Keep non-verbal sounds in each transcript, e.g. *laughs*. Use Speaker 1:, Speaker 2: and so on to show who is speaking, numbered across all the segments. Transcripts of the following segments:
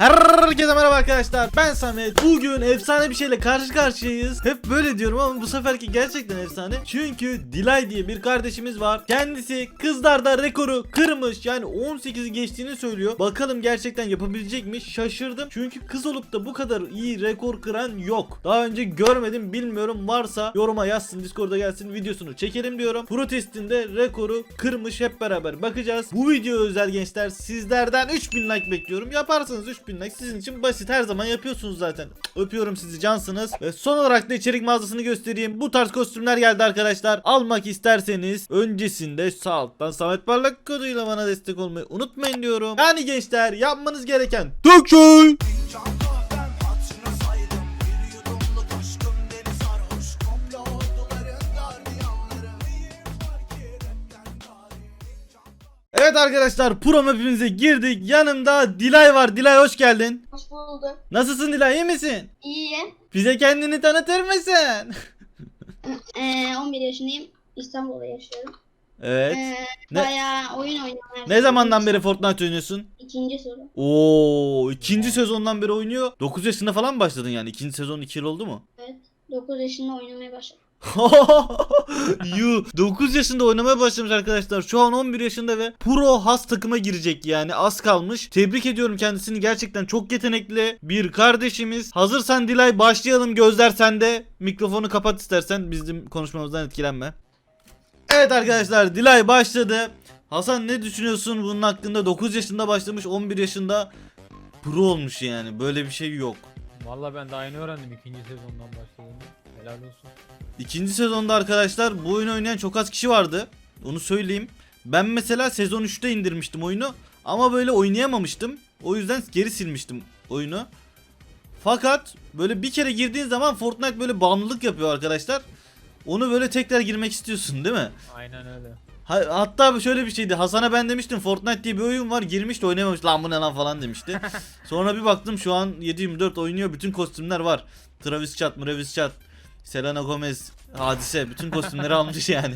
Speaker 1: Arr! Herkese merhaba arkadaşlar. Ben Samet. Bugün efsane bir şeyle karşı karşıyayız. Hep böyle diyorum ama bu seferki gerçekten efsane. Çünkü Dilay diye bir kardeşimiz var. Kendisi kızlarda rekoru kırmış. Yani 18'i geçtiğini söylüyor. Bakalım gerçekten yapabilecek mi şaşırdım. Çünkü kız olup da bu kadar iyi rekor kıran yok. Daha önce görmedim bilmiyorum. Varsa yoruma yazsın Discord'a gelsin videosunu çekelim diyorum. Protestinde rekoru kırmış. Hep beraber bakacağız. Bu video özel gençler sizlerden 3000 like bekliyorum. Yaparsınız 3000 like sizin için basit. Her zaman yapıyorsunuz zaten. Öpüyorum sizi cansınız. Ve son olarak da içerik mağazasını göstereyim. Bu tarz kostümler geldi arkadaşlar. Almak isterseniz öncesinde sağ alttan Samet Parlak koduyla bana destek olmayı unutmayın diyorum. Yani gençler yapmanız gereken tek şey Evet arkadaşlar pro map'imize girdik Yanımda Dilay var Dilay hoş geldin
Speaker 2: Hoş bulduk.
Speaker 1: Nasılsın Dilay iyi misin?
Speaker 2: İyiyim.
Speaker 1: Bize kendini tanıtır mısın? *laughs*
Speaker 2: Ee, 11 yaşındayım. İstanbul'da yaşıyorum.
Speaker 1: Evet
Speaker 2: Ee,
Speaker 1: Ne-
Speaker 2: Bayağı oyun oynuyorum.
Speaker 1: Ne
Speaker 2: zaman.
Speaker 1: zamandan beri Fortnite oynuyorsun?
Speaker 2: İkinci soru.
Speaker 1: Oo, ikinci sezondan beri oynuyor. 9 yaşında falan mı başladın yani. İkinci sezon 2 yıl oldu mu?
Speaker 2: Evet. 9 yaşında oynamaya başladım. *laughs*
Speaker 1: Yu 9 yaşında oynamaya başlamış arkadaşlar. Şu an 11 yaşında ve pro has takıma girecek yani az kalmış. Tebrik ediyorum kendisini. Gerçekten çok yetenekli bir kardeşimiz. Hazırsan Dilay başlayalım. Gözler sende. Mikrofonu kapat istersen bizim konuşmamızdan etkilenme. Evet arkadaşlar Dilay başladı. Hasan ne düşünüyorsun bunun hakkında? 9 yaşında başlamış 11 yaşında pro olmuş yani. Böyle bir şey yok.
Speaker 3: Valla ben daha yeni öğrendim ikinci sezondan başladığını. Helal olsun.
Speaker 1: İkinci sezonda arkadaşlar bu oyunu oynayan çok az kişi vardı. Onu söyleyeyim. Ben mesela sezon 3'te indirmiştim oyunu. Ama böyle oynayamamıştım. O yüzden geri silmiştim oyunu. Fakat böyle bir kere girdiğin zaman Fortnite böyle bağımlılık yapıyor arkadaşlar. Onu böyle tekrar girmek istiyorsun değil mi?
Speaker 3: Aynen öyle.
Speaker 1: Ha- hatta şöyle bir şeydi. Hasan'a ben demiştim Fortnite diye bir oyun var. Girmişti oynayamamış. Lan bu ne lan falan demişti. *laughs* Sonra bir baktım şu an 724 oynuyor. Bütün kostümler var. Travis Scott, Travis Scott, Selena Gomez, Hadise. Bütün kostümleri almış yani.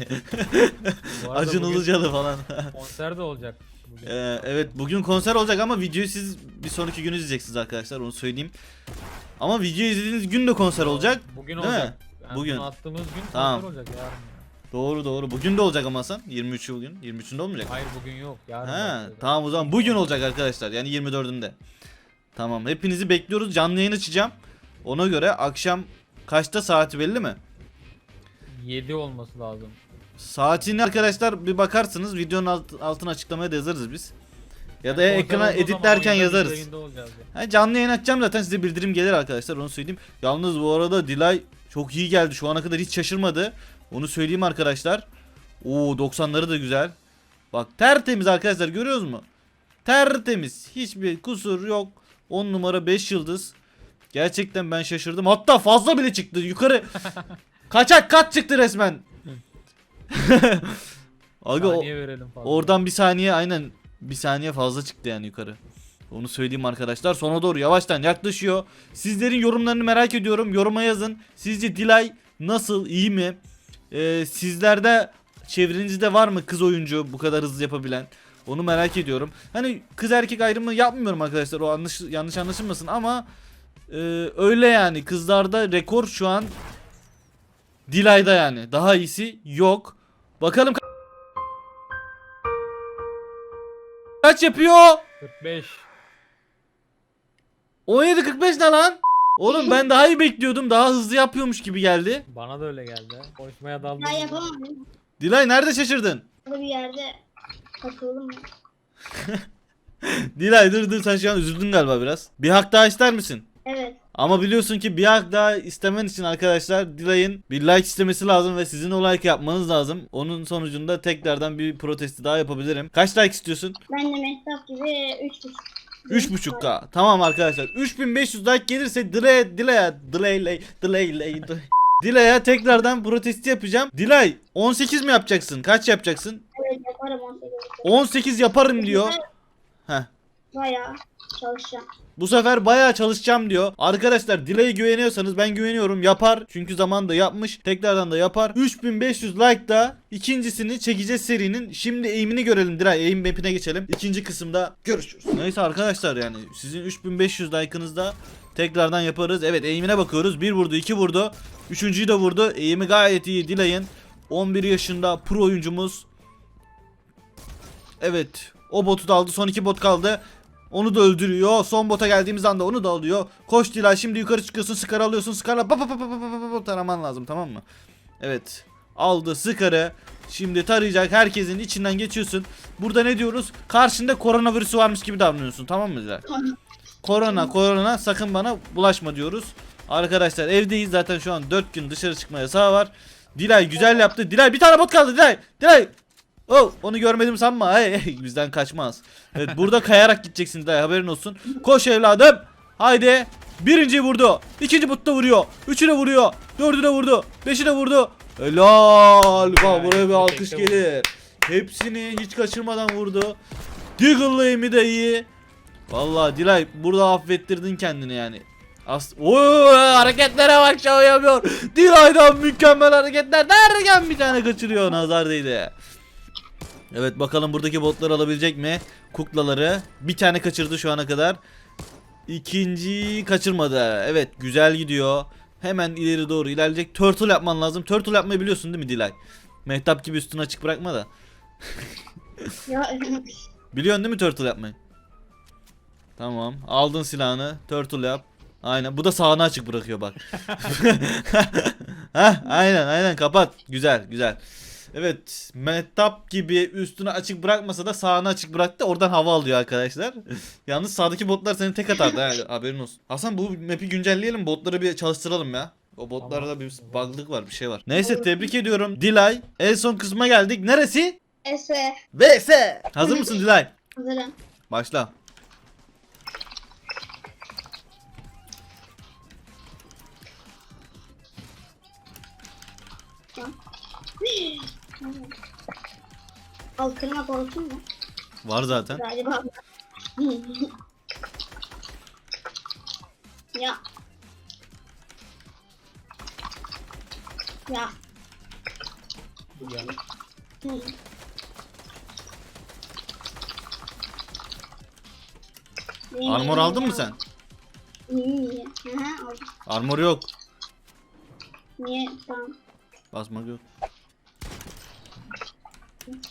Speaker 1: *laughs* Acun
Speaker 3: bugün
Speaker 1: Ilıcalı falan.
Speaker 3: konser de olacak. Bugün.
Speaker 1: Ee, evet bugün konser olacak ama videoyu siz bir sonraki gün izleyeceksiniz arkadaşlar. Onu söyleyeyim. Ama videoyu izlediğiniz gün de konser olacak.
Speaker 3: Bugün
Speaker 1: değil mi?
Speaker 3: olacak. Yani
Speaker 1: Bugün.
Speaker 3: attığımız gün
Speaker 1: Tamam.
Speaker 3: olacak yarın. ya.
Speaker 1: Doğru doğru. Bugün de olacak ama Hasan. 23'ü bugün. 23'ünde olmayacak.
Speaker 3: Hayır bugün yok. Yarın
Speaker 1: He, tamam o zaman bugün olacak arkadaşlar. Yani 24'ünde. Tamam. Hepinizi bekliyoruz. Canlı yayın açacağım. Ona göre akşam kaçta saati belli mi?
Speaker 3: 7 olması lazım.
Speaker 1: Saatini arkadaşlar bir bakarsınız. Videonun alt, altına açıklamaya da yazarız biz. Ya da
Speaker 3: Yani
Speaker 1: ekrana editlerken yazarız.
Speaker 3: yayında olacağız ya.
Speaker 1: Ha, canlı yayın açacağım zaten size bildirim gelir arkadaşlar onu söyleyeyim. Yalnız bu arada Dilay çok iyi geldi. Şu ana kadar hiç şaşırmadı. Onu söyleyeyim arkadaşlar. Oo 90'ları da güzel. Bak tertemiz arkadaşlar görüyoruz mu? Tertemiz. Hiçbir kusur yok. 10 numara 5 yıldız. Gerçekten ben şaşırdım. Hatta fazla bile çıktı. Yukarı *laughs* kaçak kat çıktı resmen. *laughs* Aga o-
Speaker 3: Saniye verelim falan.
Speaker 1: Oradan bir saniye aynen bir saniye fazla çıktı yani yukarı. Onu söyleyeyim arkadaşlar. Sona doğru yavaştan yaklaşıyor. Sizlerin yorumlarını merak ediyorum. Yoruma yazın. Sizce Dilay nasıl? iyi mi? Ee, sizlerde çevrenizde var mı kız oyuncu bu kadar hızlı yapabilen? Onu merak ediyorum. Hani kız erkek ayrımı yapmıyorum arkadaşlar. O yanlış, yanlış anlaşılmasın ama e, öyle yani. Kızlarda rekor şu an Dilay'da yani. Daha iyisi yok. Bakalım kaç yapıyor?
Speaker 3: 45.
Speaker 1: 17.45 ne lan? Oğlum ben daha iyi bekliyordum. Daha hızlı yapıyormuş gibi geldi.
Speaker 3: Bana da öyle geldi. Konuşmaya daldım.
Speaker 2: Ben yapamadım.
Speaker 1: Dilay nerede şaşırdın?
Speaker 2: Bir yerde takıldım. *laughs*
Speaker 1: Dilay dur dur sen şu an üzüldün galiba biraz. Bir hak daha ister misin? Ama biliyorsun ki bir hak daha istemen için arkadaşlar Dilay'ın bir like istemesi lazım ve sizin o like yapmanız lazım. Onun sonucunda tekrardan bir protesti daha yapabilirim. Kaç like istiyorsun?
Speaker 2: Ben de Mehtap gibi 3.5.
Speaker 1: 3.5k. Tamam arkadaşlar. 3500 like gelirse Dilay Dilay Dilay Dilay Dilay Dilay'a tekrardan protesti yapacağım. Dilay 18 mi yapacaksın? Kaç yapacaksın?
Speaker 2: Evet yaparım 18.
Speaker 1: 18 yaparım diyor.
Speaker 2: Çalışacağım.
Speaker 1: Bu sefer bayağı çalışacağım diyor. Arkadaşlar Dilay'e güveniyorsanız ben güveniyorum. Yapar. Çünkü zamanında yapmış. Tekrardan da yapar. 3500 like da ikincisini çekeceğiz serinin. Şimdi eğimini görelim Dilay. Eğim map'ine geçelim. İkinci kısımda görüşürüz. Neyse arkadaşlar yani sizin 3500 like'ınızda tekrardan yaparız. Evet eğimine bakıyoruz. 1 vurdu 2 vurdu. Üçüncüyü de vurdu. Eğimi gayet iyi Dilay'ın. 11 yaşında pro oyuncumuz. Evet. O botu da aldı. Son iki bot kaldı. Onu da öldürüyor. Son bota geldiğimiz anda onu da alıyor. Koş Dilay şimdi yukarı çıkıyorsun. Scar alıyorsun. Scar'la pa pa pa pa pa pa pa taraman lazım tamam mı? Evet. Aldı Scar'ı. Şimdi tarayacak herkesin içinden geçiyorsun. Burada ne diyoruz? Karşında koronavirüsü varmış gibi davranıyorsun tamam mı Dilay? korona korona sakın bana bulaşma diyoruz. Arkadaşlar evdeyiz zaten şu an 4 gün dışarı çıkma yasağı var. Dilay güzel yaptı. Dilay bir tane bot kaldı Dilay. Dilay Oh onu görmedim sanma. Hey, bizden kaçmaz. Evet burada kayarak gideceksin Dilay haberin olsun. Koş evladım. Haydi. Birinci vurdu. İkinci botta vuruyor. Üçüne vuruyor. Dördüne vurdu. Beşine vurdu. Helal. Bak buraya bir alkış gelir. Hepsini hiç kaçırmadan vurdu. Deagle'lı aim'i de iyi. Vallahi Dilay burada affettirdin kendini yani. As Oo, hareketlere bak şov yapıyor. Dilay'dan mükemmel hareketler derken bir tane kaçırıyor nazar değdi. Evet bakalım buradaki botları alabilecek mi? Kuklaları. Bir tane kaçırdı şu ana kadar. İkinci kaçırmadı. Evet güzel gidiyor. Hemen ileri doğru ilerleyecek. Turtle yapman lazım. Turtle yapmayı biliyorsun değil mi Dilay? Mehtap gibi üstünü açık bırakma da. *laughs*
Speaker 2: Ya
Speaker 1: Biliyorsun değil mi turtle yapmayı? Tamam. Aldın silahını. Turtle yap. Aynen. Bu da sağını açık bırakıyor bak. *laughs* *laughs* Heh, aynen aynen kapat. Güzel güzel. Evet. Mehtap gibi üstünü açık bırakmasa da sağını açık bıraktı. Oradan hava alıyor arkadaşlar. *laughs* Yalnız sağdaki botlar seni tek atardı ha, *laughs* haberin olsun. Hasan bu map'i güncelleyelim. Botları bir çalıştıralım ya. O botlarda bir bug'lık var bir şey var. Neyse tebrik ediyorum. Dilay. En son kısma geldik. Neresi?
Speaker 2: Ese
Speaker 1: VS. Hazır mısın Dilay?
Speaker 2: hazırım.
Speaker 1: Başla.
Speaker 2: Al Altına baltın mı?
Speaker 1: Var zaten.
Speaker 2: Galiba. ya. Ya. Bu
Speaker 1: Armor aldın mı sen?
Speaker 2: Niye?
Speaker 1: Armor yok.
Speaker 2: Niye? Tamam.
Speaker 1: Basmak yok.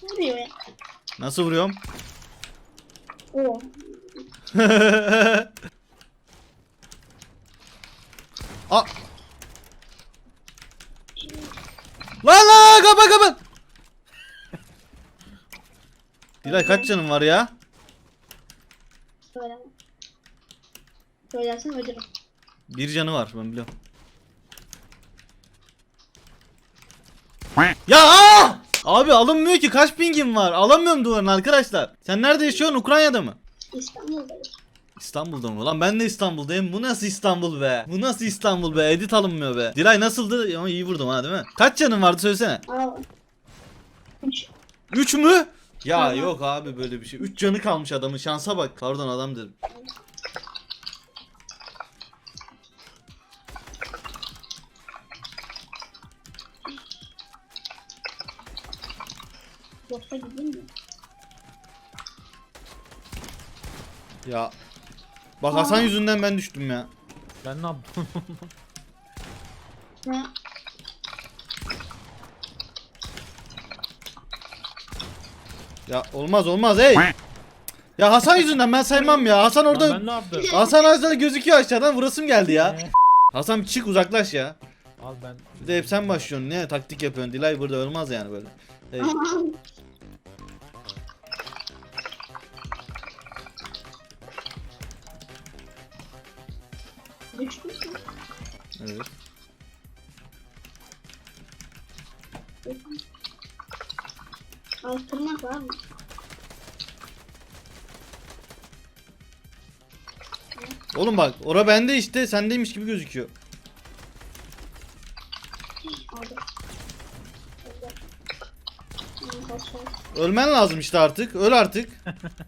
Speaker 2: Vuruyor ya.
Speaker 1: Nasıl vuruyorum?
Speaker 2: Oo. *laughs*
Speaker 1: Aa. Lan lan kapa kapa. *laughs* Dilay kaç canın var ya?
Speaker 2: Söyleme. Söylersen ölürüm.
Speaker 1: Bir canı var ben biliyorum. Ya! Abi alınmıyor ki kaç pingim var alamıyorum duvarını arkadaşlar. Sen nerede yaşıyorsun Ukrayna'da mı?
Speaker 2: İstanbul'dayım.
Speaker 1: İstanbul'da mı? Lan ben de İstanbul'dayım. Bu nasıl İstanbul be? Bu nasıl İstanbul be? Edit alınmıyor be. Dilay nasıldı? Ama iyi vurdum ha değil mi? Kaç canın vardı söylesene.
Speaker 2: Üç.
Speaker 1: 3 mü? Ya
Speaker 2: Tamam.
Speaker 1: yok abi böyle bir şey. 3 canı kalmış adamın. Şansa bak. Pardon adam dedim.
Speaker 2: Yoksa gideyim mi?
Speaker 1: Ya. Bak Hasan yüzünden ben düştüm ya.
Speaker 3: Ben ne yaptım? *laughs*
Speaker 2: Ne?
Speaker 1: Ya olmaz olmaz hey. Ya Hasan yüzünden ben saymam ya. Hasan orada
Speaker 3: ben ne yaptım?
Speaker 1: Hasan aşağıda gözüküyor aşağıdan vurasım geldi ya.
Speaker 3: Ee,
Speaker 1: Hasan bir çık uzaklaş ya.
Speaker 3: Al ben.
Speaker 1: Bir de hep sen başlıyorsun. Ne taktik yapıyorsun? Dilay burada olmaz yani böyle. Hey. *laughs* Evet.
Speaker 2: Alıştırmak var mı?
Speaker 1: Oğlum bak ora bende işte sendeymiş gibi gözüküyor. Ölmen lazım işte artık. Öl artık.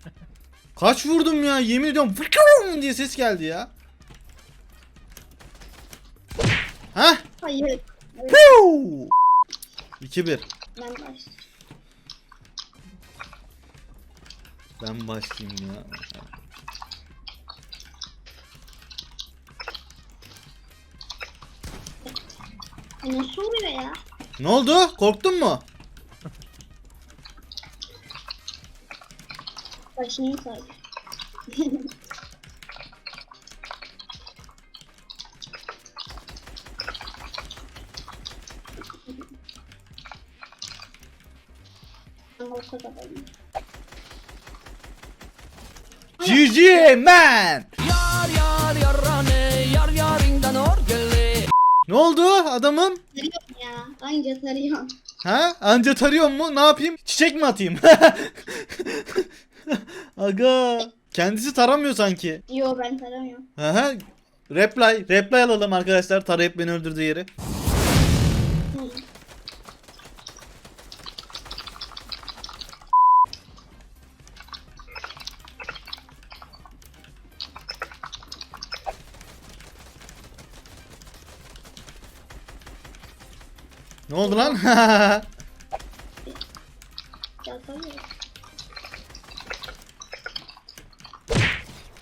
Speaker 1: *laughs* Kaç vurdum ya yemin ediyorum Vıkıım diye ses geldi ya. Hah.
Speaker 2: Hayır.
Speaker 1: 2-1.
Speaker 2: Ben başlayayım.
Speaker 1: Ben başlayayım ya.
Speaker 2: E Nasıl oluyor ya?
Speaker 1: Ne oldu? Korktun mu?
Speaker 2: Başını sardı. *laughs* Kadarım.
Speaker 1: GG man.
Speaker 4: Yar yar yarane yar yarinden or gele
Speaker 1: Ne oldu adamım?
Speaker 2: Tarıyorum ya. Anca tarıyorum.
Speaker 1: Ha? Anca tarıyor mu? Ne yapayım? Çiçek mi atayım? *laughs* Aga. Kendisi taramıyor sanki.
Speaker 2: Yo ben taramıyorum.
Speaker 1: Aha. Reply. Reply alalım arkadaşlar. Tarayıp beni öldürdüğü yeri.
Speaker 2: Hı.
Speaker 1: Ne oldu lan? *laughs*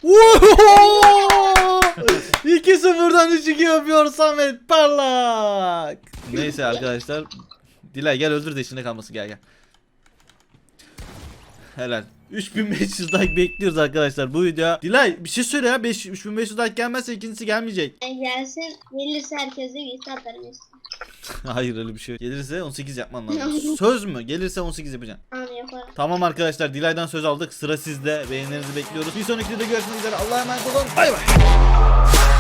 Speaker 1: Woohoo! 2-0'dan 3-2 yapıyor Samet Parlak. Neyse arkadaşlar. Dilay gel öldür de içinde kalması gel gel. Helal. 3500 like bekliyoruz arkadaşlar bu video. Dilay bir şey söyle ya 5, 3500 like gelmezse ikincisi gelmeyecek.
Speaker 2: Yani gelsin gelirse herkese bir atarım *laughs* işte.
Speaker 1: Hayır öyle bir şey yok. Gelirse 18 yapman lazım. *laughs* Söz mü? Gelirse 18 yapacaksın.
Speaker 2: Tamam yaparım.
Speaker 1: Tamam arkadaşlar Dilay'dan söz aldık. Sıra sizde. Beğenilerinizi bekliyoruz. Bir sonraki videoda görüşmek üzere. Allah'a emanet olun. Bay bay.